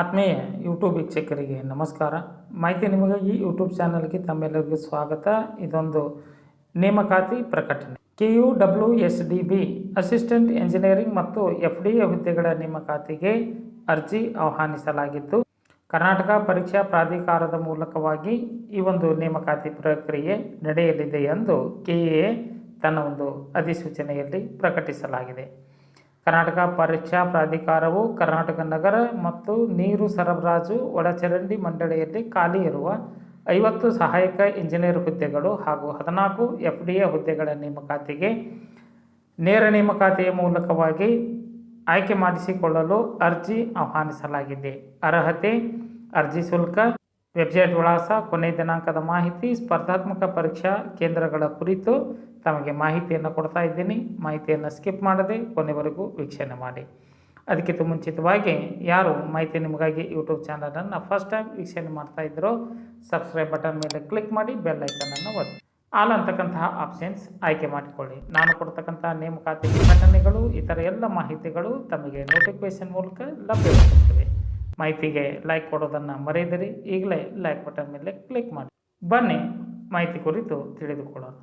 ಆತ್ಮೀಯ ಯೂಟ್ಯೂಬ್ ವೀಕ್ಷಕರಿಗೆ ನಮಸ್ಕಾರ. ಮಾಹಿತಿ ನಿಮಗಾಗಿ ಯೂಟ್ಯೂಬ್ ಚಾನಲ್ಗೆ ತಮ್ಮೆಲ್ಲರಿಗೂ ಸ್ವಾಗತ. ಇದೊಂದು ನೇಮಕಾತಿ ಪ್ರಕಟಣೆ. K U W S D B assistant engineering ಮತ್ತು ಎಫ್ ಡಿ ಎ ಹುದ್ದೆಗಳ ನೇಮಕಾತಿಗೆ ಅರ್ಜಿ ಆಹ್ವಾನಿಸಲಾಗಿದ್ದು ಕರ್ನಾಟಕ ಪರೀಕ್ಷಾ ಪ್ರಾಧಿಕಾರದ ಮೂಲಕವಾಗಿ ಈ ಒಂದು ನೇಮಕಾತಿ ಪ್ರಕ್ರಿಯೆ ನಡೆಯಲಿದೆ ಎಂದು ಕೆ ತನ್ನ ಒಂದು ಅಧಿಸೂಚನೆಯಲ್ಲಿ ಪ್ರಕಟಿಸಲಾಗಿದೆ. ಕರ್ನಾಟಕ ಪರೀಕ್ಷಾ ಪ್ರಾಧಿಕಾರವು ಕರ್ನಾಟಕ ನಗರ ಮತ್ತು ನೀರು ಸರಬರಾಜು ಒಳಚರಂಡಿ ಮಂಡಳಿಯಲ್ಲಿ ಖಾಲಿ ಇರುವ ಐವತ್ತು ಸಹಾಯಕ ಇಂಜಿನಿಯರ್ ಹುದ್ದೆಗಳು ಹಾಗೂ ಹದಿನಾಲ್ಕು ಎಫ್ ಡಿ ಎ ಹುದ್ದೆಗಳ ನೇಮಕಾತಿಗೆ ನೇರ ನೇಮಕಾತಿಯ ಮೂಲಕವಾಗಿ ಆಯ್ಕೆ ಮಾಡಿಸಿಕೊಳ್ಳಲು ಅರ್ಜಿ ಆಹ್ವಾನಿಸಲಾಗಿದೆ. ಅರ್ಹತೆ, ಅರ್ಜಿ ಶುಲ್ಕ, ವೆಬ್ಸೈಟ್ ವಿಳಾಸ, ಕೊನೆ ದಿನಾಂಕದ ಮಾಹಿತಿ, ಸ್ಪರ್ಧಾತ್ಮಕ ಪರೀಕ್ಷಾ ಕೇಂದ್ರಗಳ ಕುರಿತು ತಮಗೆ ಮಾಹಿತಿಯನ್ನು ಕೊಡ್ತಾ ಇದ್ದೀನಿ. ಮಾಹಿತಿಯನ್ನು ಸ್ಕಿಪ್ ಮಾಡದೆ ಕೊನೆವರೆಗೂ ವೀಕ್ಷಣೆ ಮಾಡಿ. ಅದಕ್ಕಿಂತ ಮುಂಚಿತವಾಗಿ ಯಾರು ಮಾಹಿತಿ ನಿಮಗಾಗಿ ಯೂಟ್ಯೂಬ್ ಚಾನಲನ್ನು ಫಸ್ಟ್ ಟೈಮ್ ವೀಕ್ಷಣೆ ಮಾಡ್ತಾ ಇದ್ರೋ ಸಬ್ಸ್ಕ್ರೈಬ್ ಬಟನ್ ಮೇಲೆ ಕ್ಲಿಕ್ ಮಾಡಿ ಬೆಲ್ ಐಕನನ್ನು ಒತ್ತಿ. ಆಲ್ ಅಂತಕ್ಕಂತಹ ಆಪ್ಷನ್ಸ್ ಆಯ್ಕೆ ಮಾಡಿಕೊಳ್ಳಿ. ನಾನು ಕೊಡ್ತಕ್ಕಂತಹ ನೇಮಕಾತಿ ಘಟನೆಗಳು ಇತರ ಎಲ್ಲ ಮಾಹಿತಿಗಳು ತಮಗೆ ನೋಟಿಫಿಕೇಶನ್ ಮೂಲಕ ಲಭ್ಯವಾಗುತ್ತವೆ. ಮಾಹಿತಿಗೆ ಲೈಕ್ ಕೊಡೋದನ್ನು ಮರೆಯದಿರಿ. ಈಗಲೇ ಲೈಕ್ ಬಟನ್ ಮೇಲೆ ಕ್ಲಿಕ್ ಮಾಡಿ. ಬನ್ನಿ, ಮಾಹಿತಿ ಕುರಿತು ತಿಳಿದುಕೊಳ್ಳೋಣ.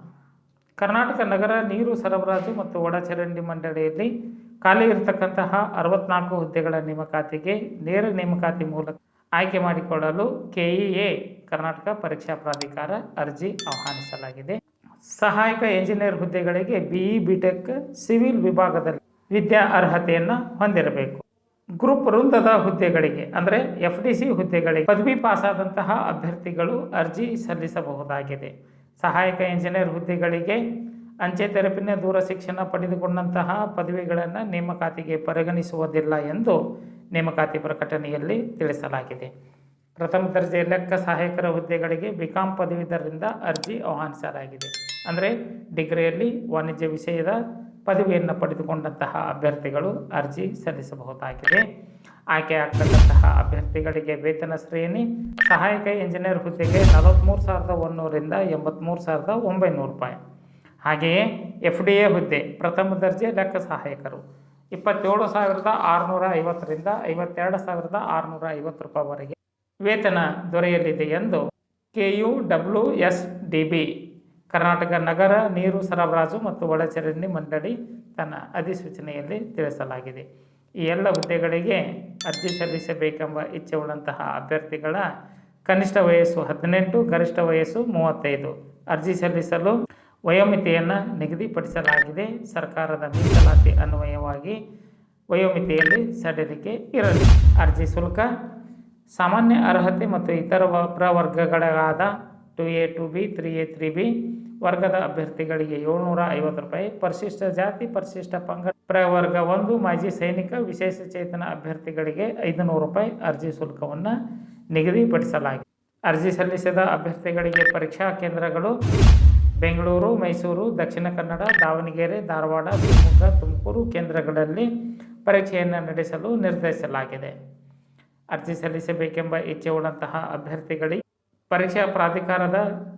ಕರ್ನಾಟಕ ನಗರ ನೀರು ಸರಬರಾಜು ಮತ್ತು ಒಳಚರಂಡಿ ಮಂಡಳಿಯಲ್ಲಿ ಖಾಲಿ ಇರತಕ್ಕಂತಹ ಅರವತ್ನಾಲ್ಕು ಹುದ್ದೆಗಳ ನೇಮಕಾತಿಗೆ ನೇರ ನೇಮಕಾತಿ ಮೂಲಕ ಆಯ್ಕೆ ಮಾಡಿಕೊಳ್ಳಲು ಕೆಇಎ, ಕರ್ನಾಟಕ ಪರೀಕ್ಷಾ ಪ್ರಾಧಿಕಾರ ಅರ್ಜಿ ಆಹ್ವಾನಿಸಲಾಗಿದೆ. ಸಹಾಯಕ ಎಂಜಿನಿಯರ್ ಹುದ್ದೆಗಳಿಗೆ ಬಿಇ, ಬಿಟೆಕ್, ಸಿವಿಲ್ ವಿಭಾಗದಲ್ಲಿ ವಿದ್ಯಾ ಅರ್ಹತೆಯನ್ನು ಹೊಂದಿರಬೇಕು. ಗ್ರೂಪ್ ವೃಂದದ ಹುದ್ದೆಗಳಿಗೆ, ಅಂದರೆ ಎಫ್ ಡಿ ಸಿ ಹುದ್ದೆಗಳಿಗೆ ಪದವಿ ಪಾಸಾದಂತಹ ಅಭ್ಯರ್ಥಿಗಳು ಅರ್ಜಿ ಸಲ್ಲಿಸಬಹುದಾಗಿದೆ. ಸಹಾಯಕ ಇಂಜಿನಿಯರ್ ಹುದ್ದೆಗಳಿಗೆ ಅಂಚೆ ತೆರಪಿನ ದೂರ ಶಿಕ್ಷಣ ಪಡೆದುಕೊಂಡಂತಹ ಪದವಿಗಳನ್ನು ನೇಮಕಾತಿಗೆ ಪರಿಗಣಿಸುವುದಿಲ್ಲ ಎಂದು ನೇಮಕಾತಿ ಪ್ರಕಟಣೆಯಲ್ಲಿ ತಿಳಿಸಲಾಗಿದೆ. ಪ್ರಥಮ ದರ್ಜೆ ಲೆಕ್ಕ ಸಹಾಯಕರ ಹುದ್ದೆಗಳಿಗೆ ಬಿಕಾಂ ಪದವೀಧರರಿಂದ ಅರ್ಜಿ ಆಹ್ವಾನಿಸಲಾಗಿದೆ. ಅಂದರೆ ಡಿಗ್ರಿಯಲ್ಲಿ ವಾಣಿಜ್ಯ ವಿಷಯದ ಪದವಿಯನ್ನು ಪಡೆದುಕೊಂಡಂತಹ ಅಭ್ಯರ್ಥಿಗಳು ಅರ್ಜಿ ಸಲ್ಲಿಸಬಹುದಾಗಿದೆ. ಆಯ್ಕೆ ಆಗ್ತಕ್ಕಂತಹ ಅಭ್ಯರ್ಥಿಗಳಿಗೆ ವೇತನ ಶ್ರೇಣಿ ಸಹಾಯಕ ಇಂಜಿನಿಯರ್ ಹುದ್ದೆಗೆ ನಲವತ್ತ್ಮೂರು ಸಾವಿರದ ಒಂದೂರಿಂದ ಎಂಬತ್ತ್ಮೂರು ಸಾವಿರದ ಒಂಬೈನೂರು ರೂಪಾಯಿ. ಹಾಗೆಯೇ ಎಫ್ ಡಿ ಎ ಹುದ್ದೆ, ಪ್ರಥಮ ದರ್ಜೆ ಲೆಕ್ಕ ಸಹಾಯಕರು. ಇಪ್ಪತ್ತೇಳು ಸಾವಿರದ ಆರುನೂರ ಐವತ್ತರಿಂದ ಐವತ್ತೆರಡು ಸಾವಿರದ ಆರುನೂರ ಐವತ್ತು ರೂಪಾಯಿವರೆಗೆ ವೇತನ ದೊರೆಯಲಿದೆ ಎಂದು K U W S D B, Karnataka ನಗರ ನೀರು ಸರಬರಾಜು ಮತ್ತು ಒಳಚರಂಡಿ ಮಂಡಳಿ ತನ್ನ ಅಧಿಸೂಚನೆಯಲ್ಲಿ ತಿಳಿಸಲಾಗಿದೆ. ಈ ಎಲ್ಲ ಹುದ್ದೆಗಳಿಗೆ ಅರ್ಜಿ ಸಲ್ಲಿಸಬೇಕೆಂಬ ಇಚ್ಛೆ ಉಳ್ಳಂತಹ ಅಭ್ಯರ್ಥಿಗಳ ಕನಿಷ್ಠ ವಯಸ್ಸು ಹದಿನೆಂಟು, ಗರಿಷ್ಠ ವಯಸ್ಸು ಮೂವತ್ತೈದು. ಅರ್ಜಿ ಸಲ್ಲಿಸಲು ವಯೋಮಿತಿಯನ್ನು ನಿಗದಿಪಡಿಸಲಾಗಿದೆ. ಸರ್ಕಾರದ ಮೀಸಲಾತಿ ಅನ್ವಯವಾಗಿ ವಯೋಮಿತಿಯಲ್ಲಿ ಸಡಿಲಿಕೆ ಇರಲಿ. ಅರ್ಜಿ ಶುಲ್ಕ, ಸಾಮಾನ್ಯ ಅರ್ಹತೆ ಮತ್ತು ಇತರ ಪ್ರವರ್ಗಗಳಾದ two A two B three A three B ವರ್ಗದ ಅಭ್ಯರ್ಥಿಗಳಿಗೆ ಏಳ್ನೂರ ಐವತ್ತು ರೂಪಾಯಿ ಪರಿಶಿಷ್ಟ ಜಾತಿ, ಪರಿಶಿಷ್ಟ ಪಂಗಡ, ಪ್ರವರ್ಗ ಒಂದು, ಮಾಜಿ ಸೈನಿಕ, ವಿಶೇಷ ಚೇತನ ಅಭ್ಯರ್ಥಿಗಳಿಗೆ ಐದುನೂರು ರೂಪಾಯಿ ಅರ್ಜಿ ಶುಲ್ಕವನ್ನು ನಿಗದಿಪಡಿಸಲಾಗಿದೆ. ಅರ್ಜಿ ಸಲ್ಲಿಸಿದ ಅಭ್ಯರ್ಥಿಗಳಿಗೆ ಪರೀಕ್ಷಾ ಕೇಂದ್ರಗಳು ಬೆಂಗಳೂರು, ಮೈಸೂರು, ದಕ್ಷಿಣ ಕನ್ನಡ, ದಾವಣಗೆರೆ, ಧಾರವಾಡ, ಶಿವಮೊಗ್ಗ, ತುಮಕೂರು ಕೇಂದ್ರಗಳಲ್ಲಿ ಪರೀಕ್ಷೆಯನ್ನು ನಡೆಸಲು ನಿರ್ಧರಿಸಲಾಗಿದೆ. ಅರ್ಜಿ ಸಲ್ಲಿಸಬೇಕೆಂಬ ಇಚ್ಛೆ ಉಳ್ಳಂತಹ ಅಭ್ಯರ್ಥಿಗಳಿಗೆ ಪರೀಕ್ಷಾ ಪ್ರಾಧಿಕಾರದ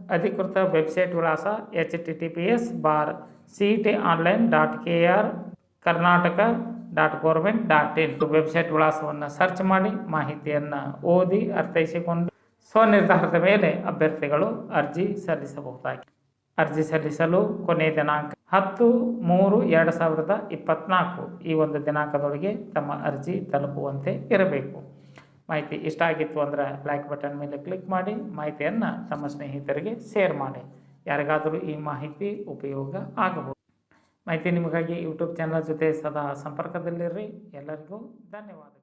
ಅಧಿಕೃತ ವೆಬ್ಸೈಟ್ ವಿಳಾಸ H T T P S bar C T online dot K R Karnataka dot government dot in website ವಿಳಾಸವನ್ನು ಸರ್ಚ್ ಮಾಡಿ ಮಾಹಿತಿಯನ್ನು ಓದಿ ಅರ್ಥೈಸಿಕೊಂಡು ಸ್ವನಿರ್ಧಾರದ ಮೇಲೆ ಅಭ್ಯರ್ಥಿಗಳು ಅರ್ಜಿ ಸಲ್ಲಿಸಬಹುದಾಗಿದೆ ಅರ್ಜಿ ಸಲ್ಲಿಸಲು ಕೊನೆಯ ದಿನಾಂಕ ಹತ್ತು ಮೂರು ಎರಡು ಸಾವಿರದ ಇಪ್ಪತ್ತ್ನಾಲ್ಕು ಈ ಒಂದು ದಿನಾಂಕದೊಳಗೆ ತಮ್ಮ ಅರ್ಜಿ ತಲುಪುವಂತೆ ಇರಬೇಕು. ಮಾಹಿತಿ ಇಷ್ಟ ಆಗಿತ್ತು ಅಂದರೆ ಲೈಕ್ ಬಟನ್ ಮೇಲೆ ಕ್ಲಿಕ್ ಮಾಡಿ, ಮಾಹಿತಿಯನ್ನು ತಮ್ಮ ಸ್ನೇಹಿತರಿಗೆ ಶೇರ್ ಮಾಡಿ. ಯಾರಿಗಾದರೂ ಈ ಮಾಹಿತಿ ಉಪಯೋಗ ಆಗಬಹುದು. ಮಾಹಿತಿ ನಿಮಗಾಗಿ ಯೂಟ್ಯೂಬ್ ಚಾನಲ್ ಜೊತೆ ಸದಾ ಸಂಪರ್ಕದಲ್ಲಿರ್ರಿ. ಎಲ್ಲರಿಗೂ ಧನ್ಯವಾದಗಳು.